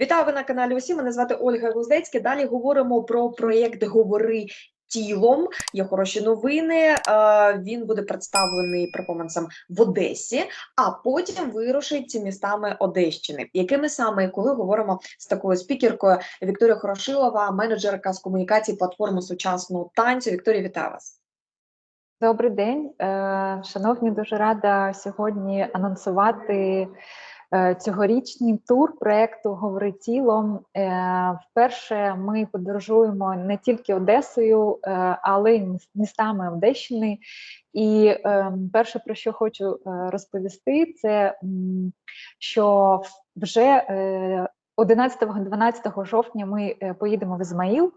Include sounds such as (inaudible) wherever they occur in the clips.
Вітаю ви на каналі. Усі мене звати Ольга Гуздецька. Далі говоримо про проєкт Говори тілом. Є хороші новини. Е, Він буде представлений перформансом в Одесі, а потім вирушить містами Одещини. Якими саме коли говоримо з такою спікеркою Вікторія Хорошилова, менеджерка з комунікації платформи сучасного танцю. Вікторія, вітаю вас. Добрий день, Е, шановні. Дуже рада сьогодні анонсувати цьогорічний тур проекту Говори тілом. Е, Вперше ми подорожуємо не тільки Одесою, е, але й містами Одещини. І е, перше, про що хочу е, розповісти, це що вже е, 11-12 жовтня ми е, поїдемо в Ізмаїл.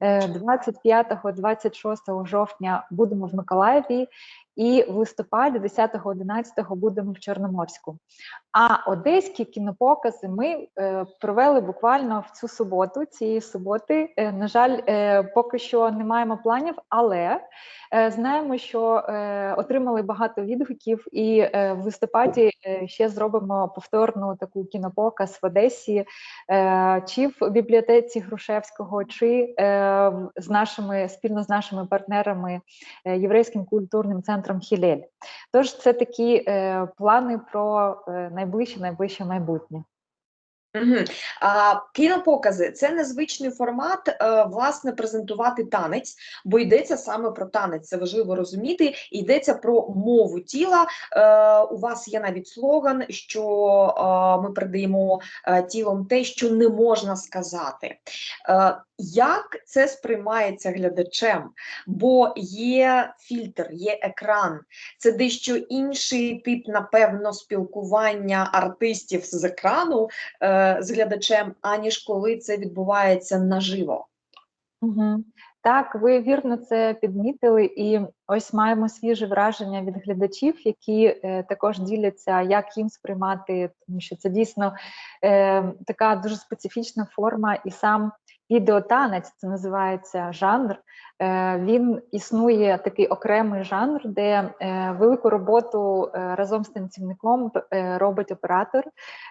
Е, 25-26 жовтня будемо в Миколаєві, і в листопаді, 10-11 будемо в Чорноморську. А одеські кінопокази ми е, провели буквально в цю суботу. Цієї суботи, Е, на жаль, е, поки що не маємо планів, але е, знаємо, що е, отримали багато відгуків, і е, в листопаді е, ще зробимо повторну таку кінопоказ в Одесі, е, чи в бібліотеці Грушевського, чи е, з нашими спільно з нашими партнерами е, єврейським культурним центром Хілель. Тож це такі е, плани про найближче найближче майбутнє. Угу. А, кінопокази це незвичний формат, е, власне, презентувати танець, бо йдеться саме про танець. Це важливо розуміти. Йдеться про мову тіла. Е, у вас є навіть слоган, що е, ми передаємо е, тілом те, що не можна сказати. Е, як це сприймається глядачем? Бо є фільтр, є екран, це дещо інший тип, напевно, спілкування артистів з екрану е, з глядачем, аніж коли це відбувається наживо. Угу. Так, ви вірно це підмітили, і ось маємо свіже враження від глядачів, які е, також діляться, як їм сприймати, тому що це дійсно е, така дуже специфічна форма, і сам відеотанець, це називається жанр. Е, він існує такий окремий жанр, де е, велику роботу е, разом з танцівником робить оператор.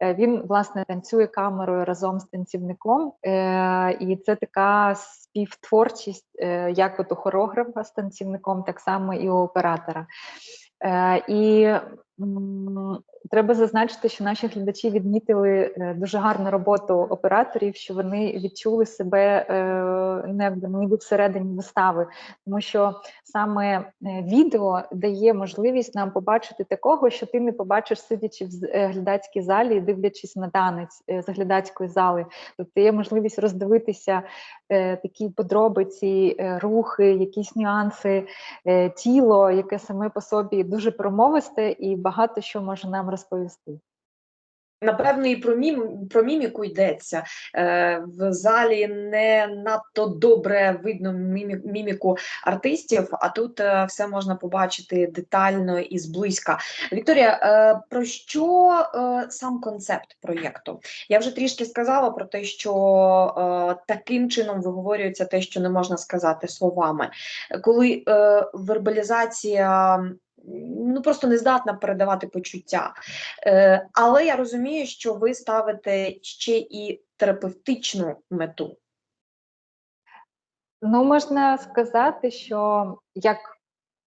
Він власне танцює камерою разом з танцівником, і це така співтворчість, як от у хореографа з танцівником, так само і у оператора. І треба зазначити, що наші глядачі відмітили е, дуже гарну роботу операторів, що вони відчули себе е, не ніби всередині вистави, тому що саме е, відео дає можливість нам побачити такого, що ти не побачиш, сидячи в глядацькій залі, дивлячись на танець з глядацької зали. Тобто є можливість роздивитися такі подробиці, рухи, якісь нюанси, тіло, яке саме по собі дуже промовисте і багато що може нам розповісти. Напевно, і про мім, про міміку йдеться. Е, в залі не надто добре видно міміку артистів, а тут е, все можна побачити детально і зблизька. Вікторія, е, про що сам концепт проєкту? Я вже трішки сказала про те, що таким чином виговорюється те, що не можна сказати словами. Коли вербалізація ну просто не здатна передавати почуття. Е, але я розумію, що ви ставите ще і терапевтичну мету. Ну, можна сказати, що як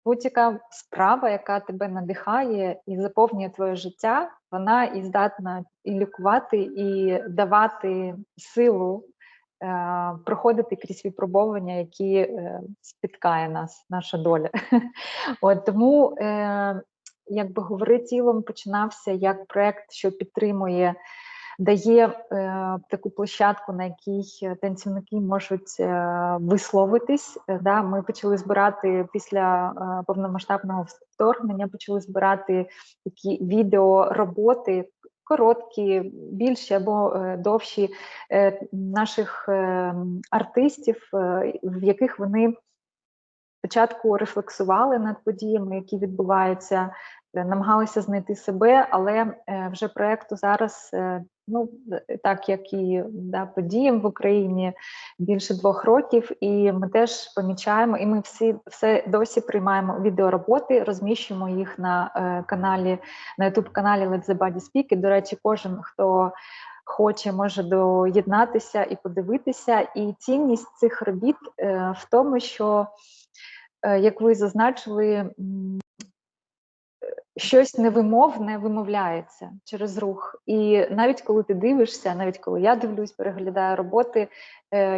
будь-яка справа, яка тебе надихає і заповнює твоє життя, вона і здатна і лікувати, і давати силу проходити крізь випробовування, які е, спіткає нас, наша доля. (laughs) От тому, е, якби говори тілом, починався як проект, що підтримує дає е, таку площадку, на якій е, танцівники можуть е, висловитись. Е, Да, ми почали збирати після е, повномасштабного вторгнення, почали збирати такі відеороботи. Короткі, більші або е, довші е, наших е, артистів, в яких вони спочатку рефлексували над подіями, які відбуваються, намагалися знайти себе, але вже проекту зараз, ну е, так як і да, подіям в Україні більше двох років, і ми теж помічаємо, і ми всі все досі приймаємо відеороботи, розміщуємо їх на е, каналі, на youtube каналі Let the Body Speak. І, до речі, кожен хто хоче, може доєднатися і подивитися. І цінність цих робіт е, в тому, що, е, як ви зазначили, щось невимовне вимовляється через рух. І навіть коли ти дивишся, навіть коли я дивлюсь, переглядаю роботи,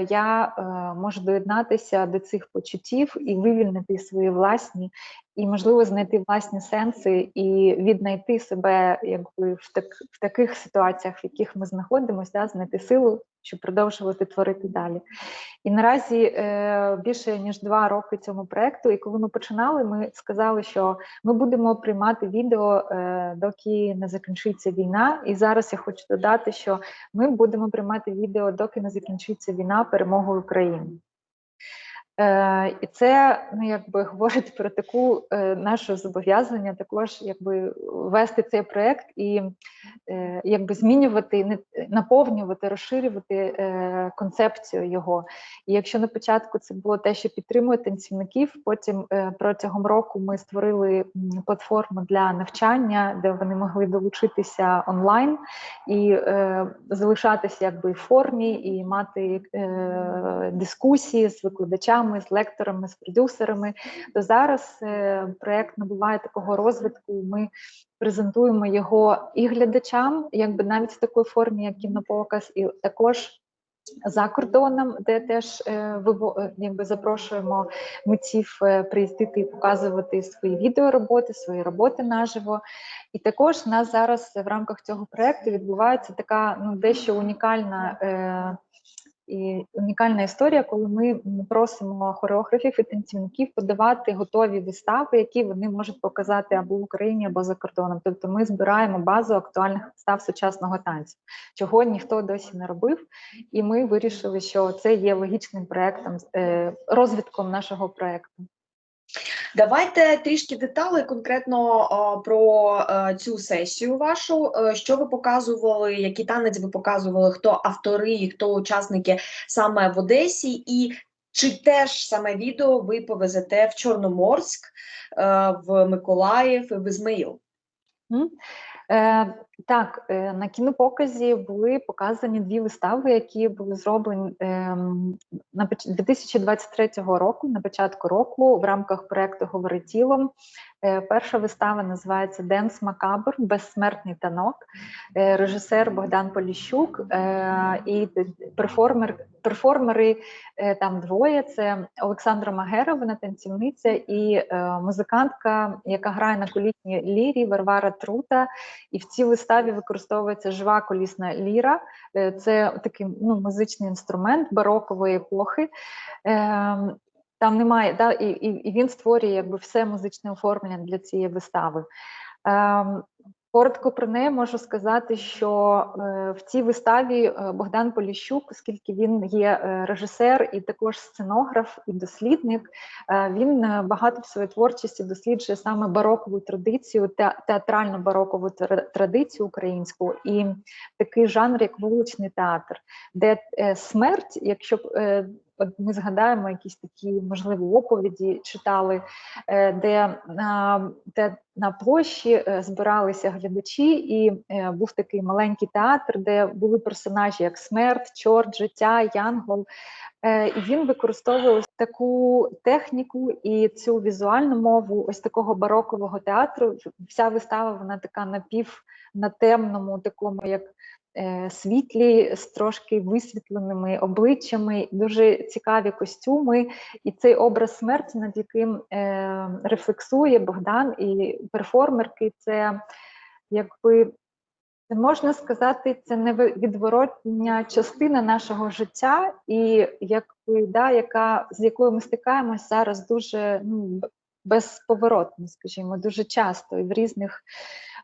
я е, можу доєднатися до цих почуттів і вивільнити свої власні, і можливо знайти власні сенси і віднайти себе якби в так в таких ситуаціях, в яких ми знаходимося, знайти силу, щоб продовжувати творити далі. І наразі е, більше ніж два роки цьому проекту. І коли ми починали, ми сказали, що ми будемо приймати відео, е, доки не закінчиться війна. І зараз я хочу додати, що ми будемо приймати відео, доки не закінчиться війна перемогою України. Е, І це ну, якби (laughs) говорить про таку е, наше зобов'язання також якби вести цей проект і е, якби змінювати, наповнювати, розширювати е, концепцію його. І якщо на початку це було те, що підтримує танцівників, потім е, протягом року ми створили платформу для навчання, де вони могли долучитися онлайн і е, залишатися якби в формі, і мати е, дискусії з викладачами, з лекторами, з продюсерами. То зараз е, проект набуває такого розвитку. Ми презентуємо його і глядачам, якби навіть в такій формі, як кінопоказ, і також. За кордоном, де теж е, е, якби запрошуємо митців приїздити і показувати свої відеороботи, свої роботи наживо. І також у нас зараз в рамках цього проекту відбувається така ну дещо унікальна. І унікальна історія, коли ми просимо хореографів і танцівників подавати готові вистави, які вони можуть показати або в Україні, або за кордоном. Тобто ми збираємо базу актуальних вистав сучасного танцю, чого ніхто досі не робив. І ми вирішили, що це є логічним проектом, е, розвитком нашого проекту. Давайте трішки деталей конкретно про цю сесію вашу. Е, Що ви показували, який танець ви показували, хто автори, хто учасники саме в Одесі, і чи теж саме відео ви повезете в Чорноморськ, е, в Миколаїв в Ізмаїл? Так, е, на кінопоказі були показані дві вистави, які були зроблені ем, на поч- 2023 року, на початку року, в рамках проекту Говори тілом. Е, перша вистава називається Денс Макабр Безсмертний танок. Е, режисер Богдан Поліщук і перформер, перформери там двоє: це Олександра Магера, вона танцівниця, і музикантка, яка грає на колітній лірі Варвара Трута. І в цій виставі використовується жива колісна ліра. Е, Це такий ну, музичний інструмент барокової епохи. Ем, Там немає, да, і, і, і він створює якби все музичне оформлення для цієї вистави. Ем, Коротко про неї можу сказати, що е, в цій виставі е, Богдан Поліщук, оскільки він є е, режисер і також сценограф і дослідник, він багато в своїй творчості досліджує саме барокову традицію, те, театрально барокову традицію українську і такий жанр, як вуличний театр, де смерть, якщо ми згадаємо якісь такі можливо оповіді, читали, е, де, де на площі е, збиралися глядачі, і е, був такий маленький театр, де були персонажі як смерть, чорт, життя, янгол. І він використовував таку техніку і цю візуальну мову ось такого барокового театру. Вся вистава вона така напів на темному, такому як е, світлі, з трошки висвітленими обличчями, дуже цікаві костюми, і цей образ смерті, над яким е, рефлексує Богдан і перформерки, це якби. Можна сказати, це невідворотня частина нашого життя, і якби да, яка з якою ми стикаємося зараз дуже ну безповоротно, скажімо, дуже часто і в різних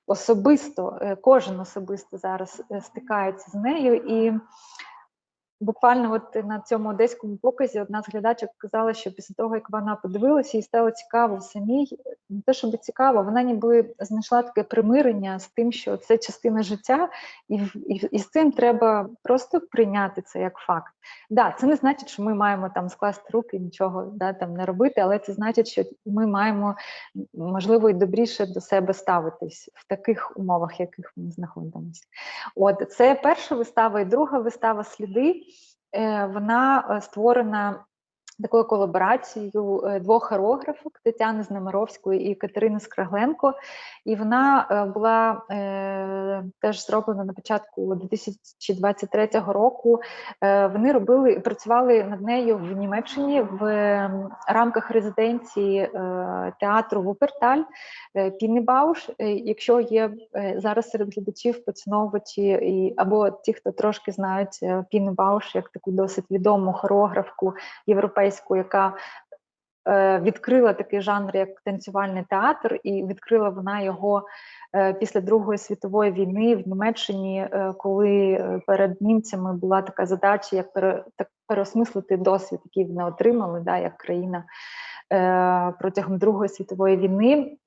особисто, е, кожен особисто зараз е, стикається з нею. І буквально от на цьому одеському показі одна з глядачок казала, що після того, як вона подивилася, їй стало цікаво самій, не те, щоб цікаво, вона ніби знайшла таке примирення з тим, що це частина життя, і, і, і з цим треба просто прийняти це як факт. Да, це не значить, що ми маємо там скласти руки нічого да, там не робити, але це значить, що ми маємо можливо і добріше до себе ставитись в таких умовах, яких ми знаходимося. От це перша вистава, і друга вистава сліди. Е, вона е, створена такою колаборацією е, двох хореографок Тетяни Знамаровської і Катерини Скрагленко. І вона е, була е, теж зроблена на початку 2023 року. Е, вони робили працювали над нею в Німеччині в рамках резиденції е, театру Вуперталь е, Піннебауш. Е, Якщо є е, зараз серед глядачів поціновувачі і або ті, хто трошки знають Піннебауш як таку досить відому хореографку європейську, яка е, відкрила такий жанр, як танцювальний театр, і відкрила вона його е, після Другої світової війни в Німеччині, е, коли перед німцями була така задача, як переосмислити досвід, який вони отримали, да, як країна протягом Другої світової війни.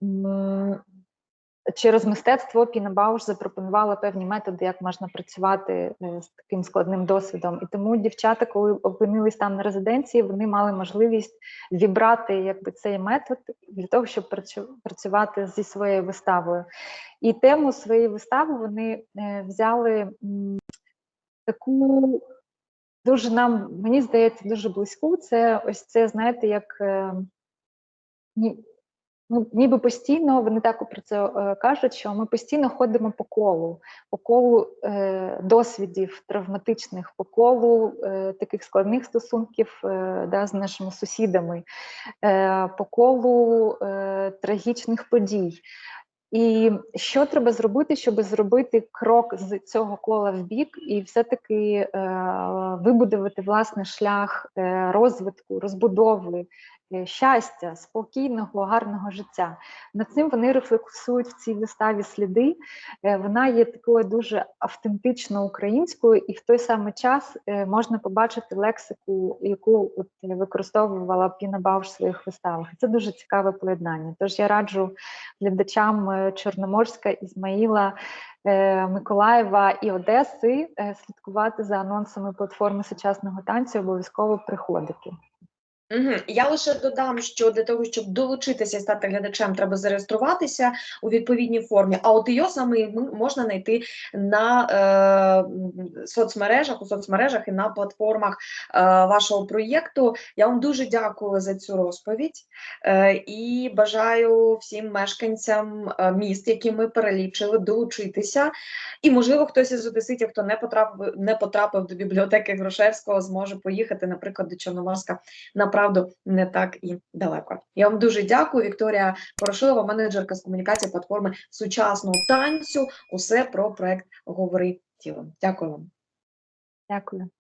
Через мистецтво Піна Бауш запропонувала певні методи, як можна працювати е, з таким складним досвідом. І тому дівчата, коли опинились там на резиденції, вони мали можливість вібрати якби цей метод для того, щоб працювати зі своєю виставою. І тему своєї вистави вони е, взяли таку дуже нам, мені здається, дуже близьку. Це ось це, знаєте, як. Ну, ніби постійно вони так про це е, кажуть, що ми постійно ходимо по колу, по колу е, досвідів травматичних, по колу е, таких складних стосунків е, да, з нашими сусідами, е, по колу е, трагічних подій. І що треба зробити, щоб зробити крок з цього кола в бік і все-таки е, вибудувати власний шлях е, розвитку, розбудови, е, щастя, спокійного, гарного життя. Над цим вони рефлексують в цій виставі сліди. Е, вона є такою дуже автентично українською, і в той самий час можна побачити лексику, яку от використовувала Піна Бауш в своїх виставах. Це дуже цікаве поєднання. Тож я раджу глядачам Чорноморська, Ізмаїла, е, Миколаєва і Одеси е, слідкувати за анонсами платформи сучасного танцю, обов'язково приходити. Я лише додам, що для того, щоб долучитися і стати глядачем, треба зареєструватися у відповідній формі. А от його саме можна знайти на е, соцмережах, у соцмережах і на платформах е, вашого проєкту. Я вам дуже дякую за цю розповідь е, і бажаю всім мешканцям е, міст, які ми перелічили, долучитися. І, можливо, хтось із одеситів, хто не потрапив, не потрапив до бібліотеки Грушевського, зможе поїхати, наприклад, до Чорноморська направду не так і далеко. Я вам дуже дякую. Вікторія Порошилова, менеджерка з комунікації платформи сучасного танцю. Усе про проект Говори тілом. Дякую вам. Дякую.